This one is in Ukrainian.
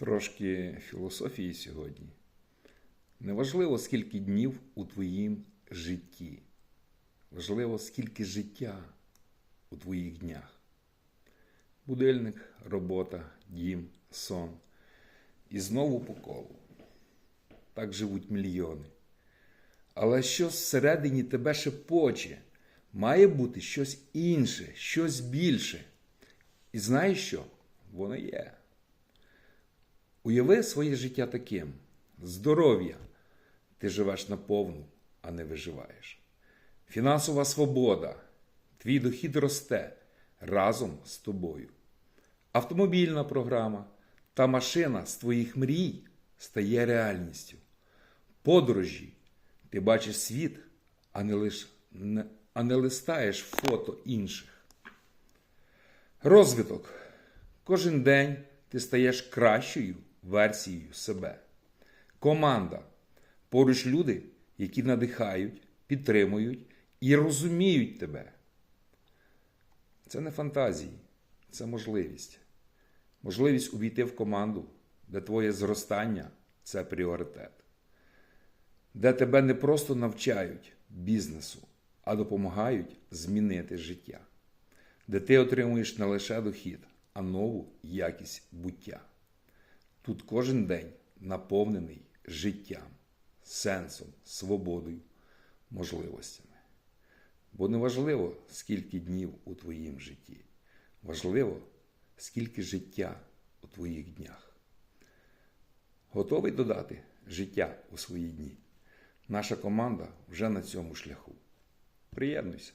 Трошки філософії сьогодні. Неважливо, скільки днів у твоїм житті. Важливо, скільки життя у твоїх днях. Будильник, робота, дім, сон. І знову по колу. Так живуть мільйони. Але що всередині тебе шепоче? Має бути щось інше, щось більше. І знаєш що? Воно є. Уяви своє життя таким: здоров'я. Ти живеш наповну, а не виживаєш. Фінансова свобода. Твій дохід росте разом з тобою. Автомобільна програма та машина з твоїх мрій стає реальністю. Подорожі. Ти бачиш світ, а не, лиш, а не листаєш фото інших. Розвиток. Кожен день ти стаєш кращою версією себе. Команда. Поруч люди, які надихають, підтримують і розуміють тебе. Це не фантазії, це можливість. Можливість увійти в команду, де твоє зростання це пріоритет, де тебе не просто навчають бізнесу, а допомагають змінити життя, де ти отримуєш не лише дохід, а нову якість буття. Тут кожен день наповнений життям, сенсом, свободою, можливостями. Бо не важливо, скільки днів у твоїм житті. Важливо, скільки життя у твоїх днях. Готовий додати життя у свої дні? Наша команда вже на цьому шляху. Приєднуйся!